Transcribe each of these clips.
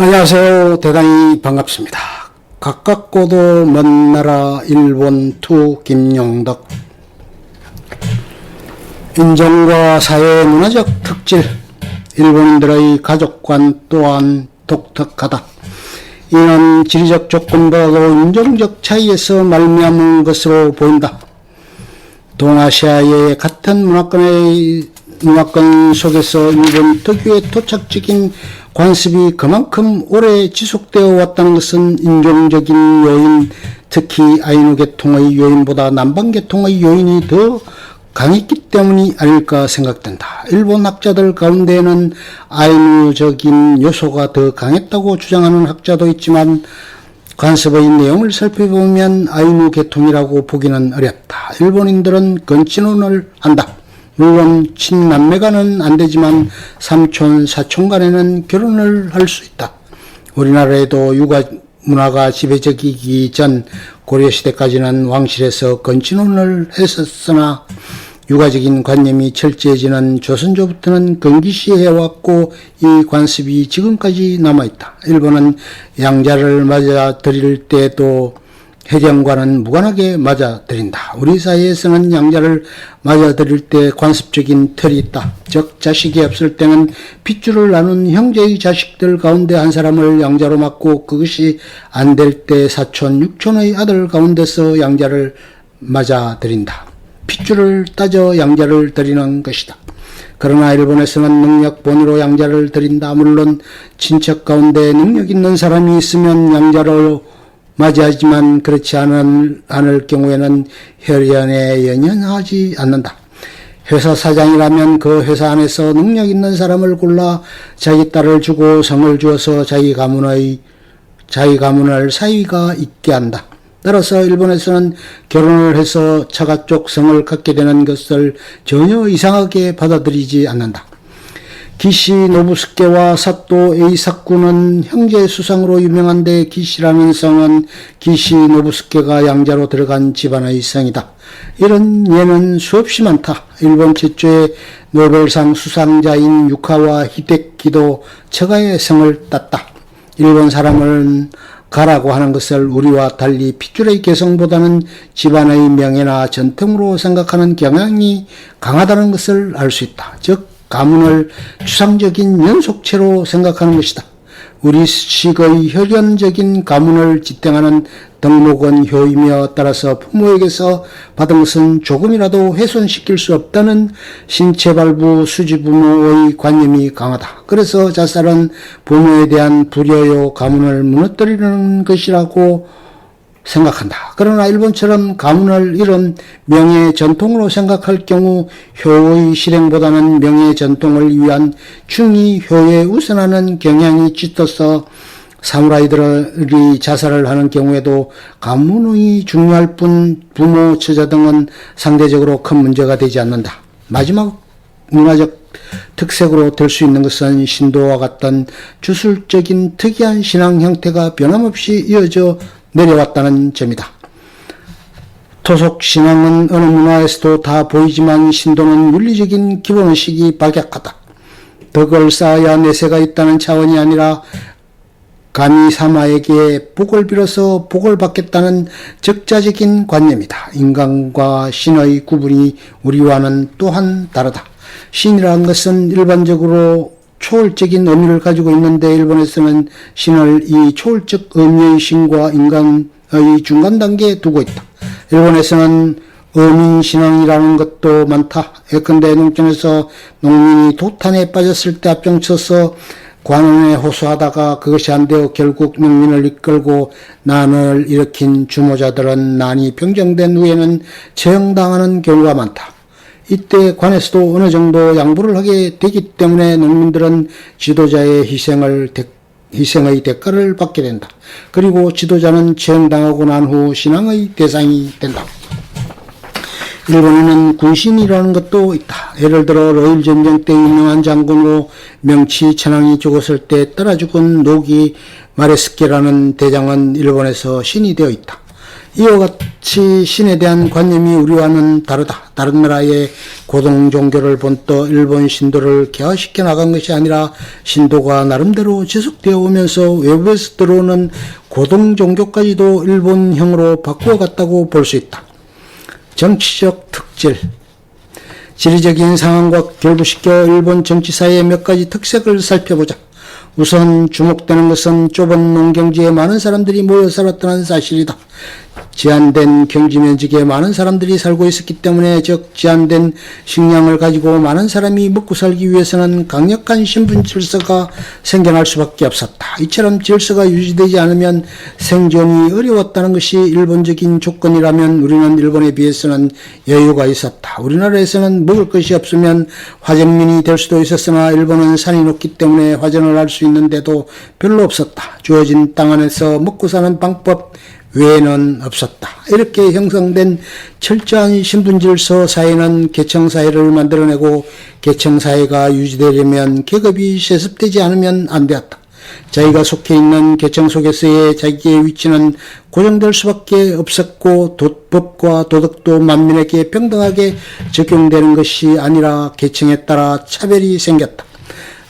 안녕하세요. 대단히 반갑습니다. 가깝고도 먼 나라 일본 투 김용덕 인종과 사회 문화적 특질 일본인들의 가족관 또한 독특하다. 이는 지리적 조건보다도 인종적 차이에서 말미암은 것으로 보인다. 동아시아의 같은 문화권의 문화권 속에서 일본 특유의 토착적인 관습이 그만큼 오래 지속되어 왔다는 것은 인종적인 요인, 특히 아이누 계통의 요인보다 남방 계통의 요인이 더 강했기 때문이 아닐까 생각된다. 일본 학자들 가운데에는 아이누적인 요소가 더 강했다고 주장하는 학자도 있지만 관습의 내용을 살펴보면 아이누 계통이라고 보기는 어렵다. 일본인들은 건친혼을 한다. 물론 친남매간은 안 되지만 삼촌, 사촌 간에는 결혼을 할 수 있다. 우리나라에도 육아 문화가 지배적이기 전 고려시대까지는 왕실에서 건친혼을 했었으나 육아적인 관념이 철저해지는 조선조부터는 금기시해왔고 이 관습이 지금까지 남아있다. 일본은 양자를 맞아들일 때도 해경과는 무관하게 맞아들인다. 우리 사회에서는 양자를 맞아들일 때 관습적인 틀이 있다. 즉 자식이 없을 때는 핏줄을 나눈 형제의 자식들 가운데 한 사람을 양자로 맞고 그것이 안 될 때 사촌, 육촌의 아들 가운데서 양자를 맞아들인다. 핏줄을 따져 양자를 드리는 것이다. 그러나 일본에서는 능력 본위로 양자를 드린다. 물론 친척 가운데 능력 있는 사람이 있으면 양자로 맞이하지만 그렇지 않을, 않을 경우에는 혈연에 연연하지 않는다. 회사 사장이라면 그 회사 안에서 능력 있는 사람을 골라 자기 딸을 주고 성을 주어서 자기 가문의 자기 가문을 사위가 있게 한다. 따라서 일본에서는 결혼을 해서 처가 쪽 성을 갖게 되는 것을 전혀 이상하게 받아들이지 않는다. 기시 노부스케와 사또 에이사쿠는 형제 수상으로 유명한데 기시라는 성은 기시 노부스케가 양자로 들어간 집안의 성이다. 이런 예는 수없이 많다. 일본 최초의 노벨상 수상자인 유카와 히데키도 처가의 성을 땄다. 일본 사람은 가라고 하는 것을 우리와 달리 핏줄의 개성보다는 집안의 명예나 전통으로 생각하는 경향이 강하다는 것을 알 수 있다. 즉 가문을 추상적인 연속체로 생각하는 것이다. 우리 식의 혈연적인 가문을 지탱하는 덕목은 효이며 따라서 부모에게서 받은 것은 조금이라도 훼손시킬 수 없다는 신체발부 수지부모의 관념이 강하다. 그래서 자살은 부모에 대한 불효요 가문을 무너뜨리는 것이라고 생각한다. 그러나 일본처럼 가문을 이런 명예 전통으로 생각할 경우 효의 실행보다는 명예 전통을 위한 충이 효에 우선하는 경향이 짙어서 사무라이들이 자살을 하는 경우에도 가문의 중요할 뿐 부모, 처자 등은 상대적으로 큰 문제가 되지 않는다. 마지막 문화적 특색으로 될 수 있는 것은 신도와 같던 주술적인 특이한 신앙 형태가 변함없이 이어져 내려왔다는 점이다. 토속 신앙은 어느 문화에서도 다 보이지만 신도는 윤리적인 기본의식이 박약하다. 덕을 쌓아야 내세가 있다는 차원이 아니라 감히 사마에게 복을 빌어서 복을 받겠다는 적자적인 관념이다. 인간과 신의 구분이 우리와는 또한 다르다. 신이라는 것은 일반적으로 초월적인 의미를 가지고 있는데 일본에서는 신을 이 초월적 의미의 신과 인간의 중간 단계에 두고 있다. 일본에서는 어민신앙이라는 것도 많다. 예컨대 농촌에서 농민이 도탄에 빠졌을 때 앞장서서 관원에 호소하다가 그것이 안 되어 결국 농민을 이끌고 난을 일으킨 주모자들은 난이 평정된 후에는 처형당하는 경우가 많다. 이때 관에서도 어느 정도 양보를 하게 되기 때문에 농민들은 지도자의 희생을 대, 희생의 대가를 받게 된다. 그리고 지도자는 처형당하고 난 후 신앙의 대상이 된다. 일본에는 군신이라는 것도 있다. 예를 들어 러일 전쟁 때 유명한 장군으로 명치 천황이 죽었을 때 따라 죽은 노기 마레스케라는 대장은 일본에서 신이 되어 있다. 이와 같이 신에 대한 관념이 우리와는 다르다. 다른 나라의 고등 종교를 본떠 일본 신도를 개화시켜 나간 것이 아니라 신도가 나름대로 지속되어 오면서 외부에서 들어오는 고등 종교까지도 일본형으로 바꾸어 갔다고 볼 수 있다. 정치적 특질 지리적인 상황과 결부시켜 일본 정치사의 몇 가지 특색을 살펴보자. 우선 주목되는 것은 좁은 농경지에 많은 사람들이 모여 살았다는 사실이다. 제한된 경지 면적에 많은 사람들이 살고 있었기 때문에 즉 제한된 식량을 가지고 많은 사람이 먹고 살기 위해서는 강력한 신분 질서가 생겨날 수밖에 없었다. 이처럼 질서가 유지되지 않으면 생존이 어려웠다는 것이 일본적인 조건이라면 우리는 일본에 비해서는 여유가 있었다. 우리나라에서는 먹을 것이 없으면 화전민이 될 수도 있었으나 일본은 산이 높기 때문에 화전을 할 수 있는데도 별로 없었다. 주어진 땅 안에서 먹고 사는 방법 외에는 없었다. 이렇게 형성된 철저한 신분질서 사회는 계층사회를 만들어내고 계층사회가 유지되려면 계급이 세습되지 않으면 안 되었다. 자기가 속해 있는 계층 속에서의 자기의 위치는 고정될 수밖에 없었고 도, 법과 도덕도 만민에게 평등하게 적용되는 것이 아니라 계층에 따라 차별이 생겼다.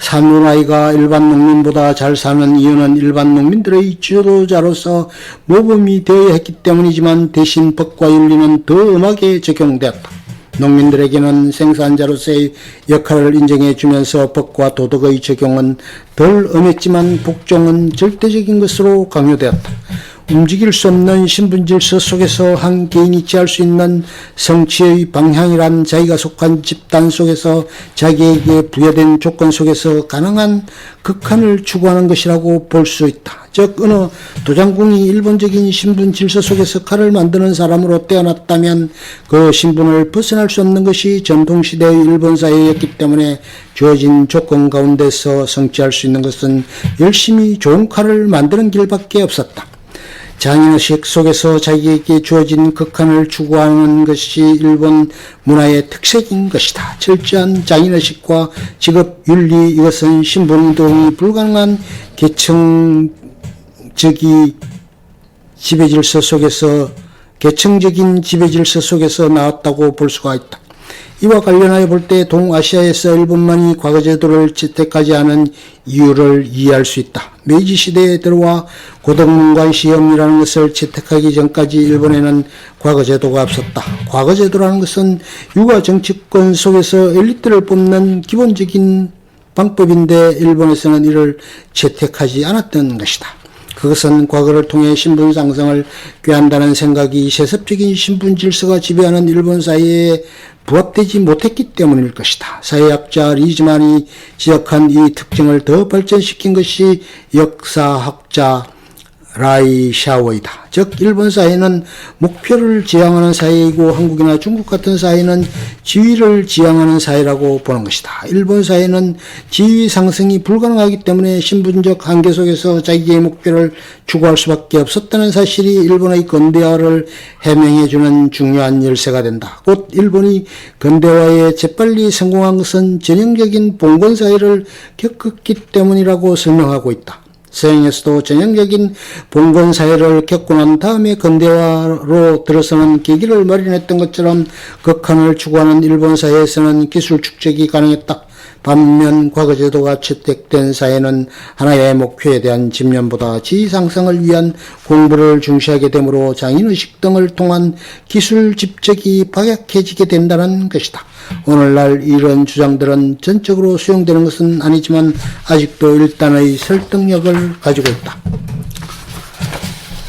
사무라이가 일반 농민보다 잘 사는 이유는 일반 농민들의 지도자로서 모범이 되어야 했기 때문이지만 대신 법과 윤리는 더 엄하게 적용되었다. 농민들에게는 생산자로서의 역할을 인정해 주면서 법과 도덕의 적용은 덜 엄했지만 복종은 절대적인 것으로 강요되었다. 움직일 수 없는 신분 질서 속에서 한 개인이 취할 수 있는 성취의 방향이란 자기가 속한 집단 속에서 자기에게 부여된 조건 속에서 가능한 극한을 추구하는 것이라고 볼 수 있다. 즉 어느 도장궁이 일본적인 신분 질서 속에서 칼을 만드는 사람으로 태어났다면 그 신분을 벗어날 수 없는 것이 전통시대의 일본 사회였기 때문에 주어진 조건 가운데서 성취할 수 있는 것은 열심히 좋은 칼을 만드는 길밖에 없었다. 장인의식 속에서 자기에게 주어진 극한을 추구하는 것이 일본 문화의 특색인 것이다. 철저한 장인의식과 직업 윤리 이것은 신분운동이 불가능한 계층적이 지배 질서 속에서 계층적인 지배 질서 속에서 나왔다고 볼 수가 있다. 이와 관련하여 볼 때 동아시아에서 일본만이 과거 제도를 채택하지 않은 이유를 이해할 수 있다. 메이지 시대에 들어와 고등문관 시험이라는 것을 채택하기 전까지 일본에는 과거 제도가 없었다. 과거 제도라는 것은 육아 정치권 속에서 엘리트를 뽑는 기본적인 방법인데 일본에서는 이를 채택하지 않았던 것이다. 그것은 과거를 통해 신분 상승을 꾀한다는 생각이 세습적인 신분 질서가 지배하는 일본 사회에 부합되지 못했기 때문일 것이다. 사회학자 리즈만이 지적한 이 특징을 더 발전시킨 것이 역사학자 라이 샤워이다. 즉 일본 사회는 목표를 지향하는 사회이고 한국이나 중국 같은 사회는 지위를 지향하는 사회라고 보는 것이다. 일본 사회는 지위 상승이 불가능하기 때문에 신분적 한계 속에서 자기의 목표를 추구할 수밖에 없었다는 사실이 일본의 근대화를 해명해 주는 중요한 열쇠가 된다. 곧 일본이 근대화에 재빨리 성공한 것은 전형적인 봉건 사회를 겪었기 때문이라고 설명하고 있다. 서양에서도 전형적인 봉건 사회를 겪고 난 다음에 근대화로 들어서는 계기를 마련했던 것처럼 극한을 추구하는 일본 사회에서는 기술 축적이 가능했다. 반면 과거 제도가 채택된 사회는 하나의 목표에 대한 집념보다 지위 상승을 위한 공부를 중시하게 되므로 장인의식 등을 통한 기술 집적이 박약해지게 된다는 것이다. 오늘날 이런 주장들은 전적으로 수용되는 것은 아니지만 아직도 일단의 설득력을 가지고 있다.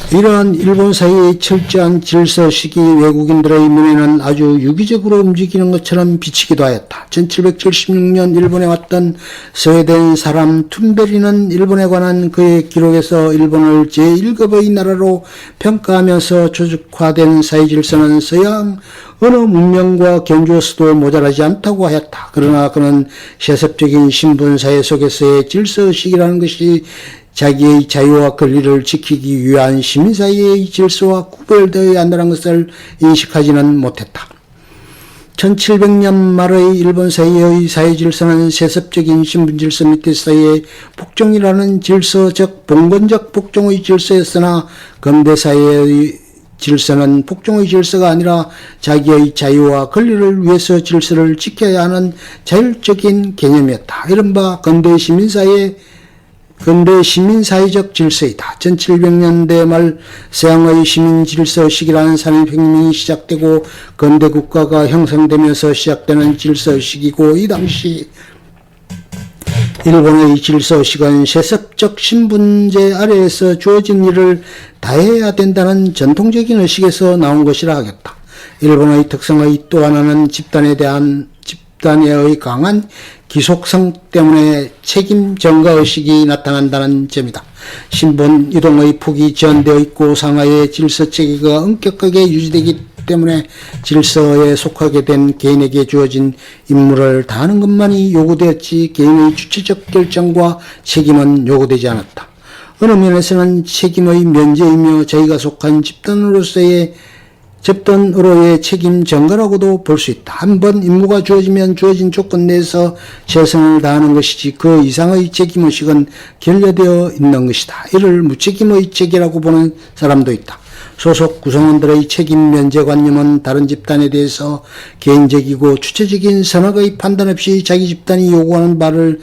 이러한 일본 사회의 철저한 질서식이 외국인들의 눈에는 아주 유기적으로 움직이는 것처럼 비치기도 하였다. 1776년 일본에 왔던 스웨덴 사람 툰베리는 일본에 관한 그의 기록에서 일본을 제1급의 나라로 평가하면서 조직화된 사회 질서는 서양 어느 문명과 경주에서도 모자라지 않다고 하였다. 그러나 그는 세습적인 신분사회 속에서의 질서식이라는 것이 자기의 자유와 권리를 지키기 위한 시민사회의 질서와 구별되어야 한다는 것을 인식하지는 못했다. 1700년 말의 일본 사회의 사회 질서는 세습적인 신분 질서 밑에서의 복종이라는 질서, 즉 봉건적 복종의 질서였으나 근대 사회의 질서는 폭정의 질서가 아니라 자기의 자유와 권리를 위해서 질서를 지켜야 하는 자율적인 개념이었다. 이른바 근대 시민사회 근대 시민사회적 질서이다. 1700년대 말 서양의 시민 질서 시기라는 산업혁명이 시작되고 근대 국가가 형성되면서 시작되는 질서 시기고 이 당시 일본의 질서식은 세습적 신분제 아래에서 주어진 일을 다해야 된다는 전통적인 의식에서 나온 것이라 하겠다. 일본의 특성의 또 하나는 집단에 대한 집단의 강한 기속성 때문에 책임 전가 의식이 나타난다는 점이다. 신분 이동의 폭이 제한되어 있고 상하의 질서 체계가 엄격하게 유지되기 때문에 질서에 속하게 된 개인에게 주어진 임무를 다하는 것만이 요구되었지 개인의 주체적 결정과 책임은 요구되지 않았다. 어느 면에서는 책임의 면제이며 저희가 속한 집단으로서의 집단으로의 책임 전가라고도 볼 수 있다. 한 번 임무가 주어지면 주어진 조건 내에서 최선을 다하는 것이지 그 이상의 책임의식은 결여되어 있는 것이다. 이를 무책임의 책이라고 보는 사람도 있다. 소속 구성원들의 책임 면제관념은 다른 집단에 대해서 개인적이고 주체적인 선악의 판단 없이 자기 집단이 요구하는 바를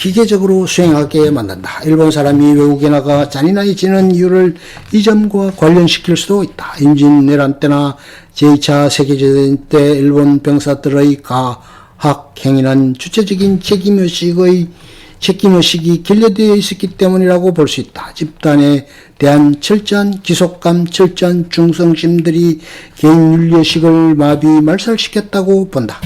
기계적으로 수행하게 만든다. 일본 사람이 외국에 나가 잔인해지는 이유를 이 점과 관련시킬 수도 있다. 임진왜란 때나 제2차 세계대전 때 일본 병사들의 가학 행위는 주체적인 책임의식의 책임의식이 결여되어 있었기 때문이라고 볼 수 있다. 집단에 대한 철저한 기속감, 철저한 충성심들이 개인 윤리의식을 마비 말살시켰다고 본다.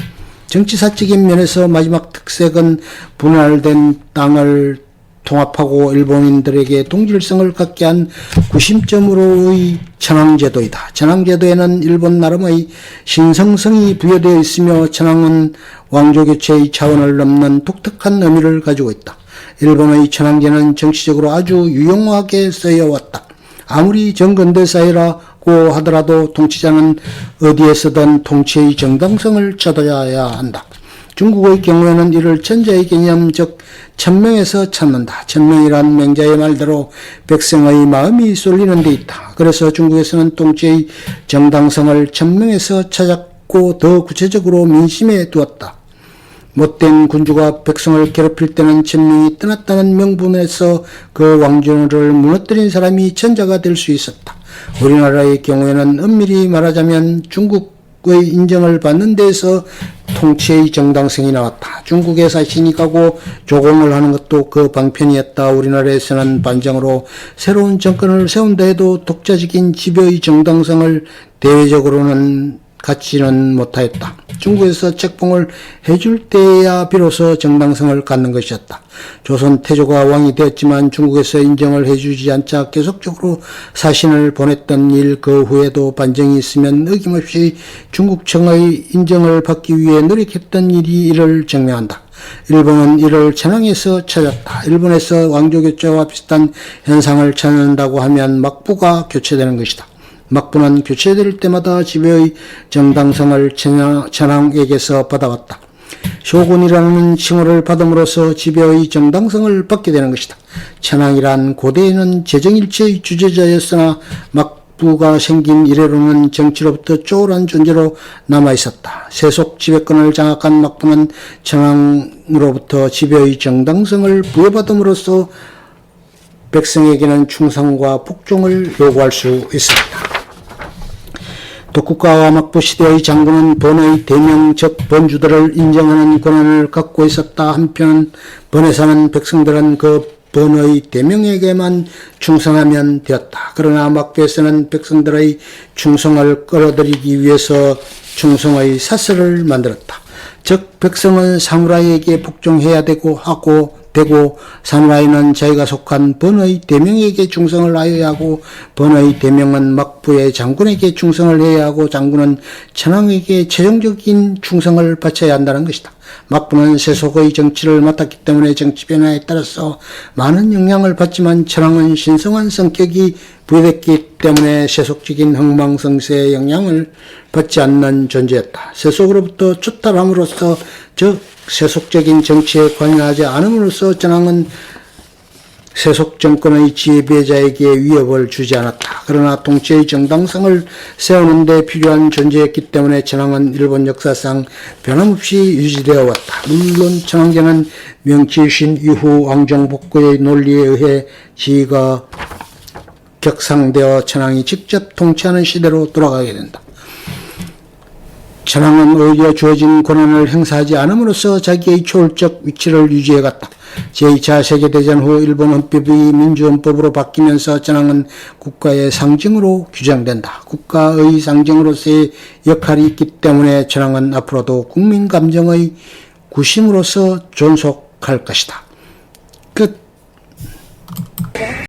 정치사적인 면에서 마지막 특색은 분할된 땅을 통합하고 일본인들에게 동질성을 갖게 한 구심점으로의 천황제도이다. 천황제도에는 일본 나름의 신성성이 부여되어 있으며 천황은 왕조교체의 차원을 넘는 독특한 의미를 가지고 있다. 일본의 천황제는 정치적으로 아주 유용하게 쓰여왔다. 아무리 정근대 사회라 고 하더라도 통치자는 어디에서든 통치의 정당성을 찾아야 한다. 중국의 경우에는 이를 천자의 개념 즉 천명에서 찾는다. 천명이란 맹자의 말대로 백성의 마음이 쏠리는 데 있다. 그래서 중국에서는 통치의 정당성을 천명에서 찾았고 더 구체적으로 민심에 두었다. 못된 군주가 백성을 괴롭힐 때는 천명이 떠났다는 명분에서 그 왕조를 무너뜨린 사람이 천자가 될 수 있었다. 우리나라의 경우에는 엄밀히 말하자면 중국의 인정을 받는 데에서 통치의 정당성이 나왔다. 중국에 가고 조공을 하는 것도 그 방편이었다. 우리나라에서는 반정으로 새로운 정권을 세운다 해도 독자적인 지배의 정당성을 대외적으로는 갖지는 못하였다. 중국에서 책봉을 해줄 때야 비로소 정당성을 갖는 것이었다. 조선 태조가 왕이 되었지만 중국에서 인정을 해주지 않자 계속적으로 사신을 보냈던 일 그 후에도 반정이 있으면 어김없이 중국청의 인정을 받기 위해 노력했던 일이 이를 증명한다. 일본은 이를 천황에서 찾았다. 일본에서 왕조 교체와 비슷한 현상을 찾는다고 하면 막부가 교체되는 것이다. 막부는 교체될 때마다 지배의 정당성을 천황에게서 받아왔다. 쇼군이라는 칭호를 받음으로써 지배의 정당성을 받게 되는 것이다. 천황이란 고대에는 재정일체의 주재자였으나 막부가 생긴 이래로는 정치로부터 쪼그란 존재로 남아있었다. 세속 지배권을 장악한 막부는 천황으로부터 지배의 정당성을 부여받음으로써 백성에게는 충성과 복종을 요구할 수 있습니다. 독국가와 막부 시대의 장군은 번의 대명 즉 번주들을 인정하는 권한을 갖고 있었다. 한편 번에 사는 백성들은 그 번의 대명에게만 충성하면 되었다. 그러나 막부에서는 백성들의 충성을 끌어들이기 위해서 충성의 사슬을 만들었다. 즉 백성은 사무라이에게 복종해야 되고 하고 되고 사무라이는 자기가 속한 번의 대명에게 충성을 하여야 하고 번의 대명은 막부의 장군에게 충성을 해야 하고 장군은 천황에게 최종적인 충성을 바쳐야 한다는 것이다. 막부는 세속의 정치를 맡았기 때문에 정치 변화에 따라서 많은 영향을 받지만 천황은 신성한 성격이 부여됐기 때문에 세속적인 흥망성쇠의 영향을 받지 않는 존재였다. 세속으로부터 추탈함으로써 즉 세속적인 정치에 관여하지 않음으로써 전황은 세속 정권의 지배자에게 위협을 주지 않았다. 그러나 통치의 정당성을 세우는 데 필요한 존재였기 때문에 천황은 일본 역사상 변함없이 유지되어 왔다. 물론 천황제는 명치신 이후 왕정복구의 논리에 의해 지위가 격상되어 천황이 직접 통치하는 시대로 돌아가게 된다. 천황은 오히려 주어진 권한을 행사하지 않음으로써 자기의 초월적 위치를 유지해갔다. 제2차 세계대전 후 일본 헌법이 민주헌법으로 바뀌면서 천황은 국가의 상징으로 규정된다. 국가의 상징으로서의 역할이 있기 때문에 천황은 앞으로도 국민 감정의 구심으로서 존속할 것이다. 끝.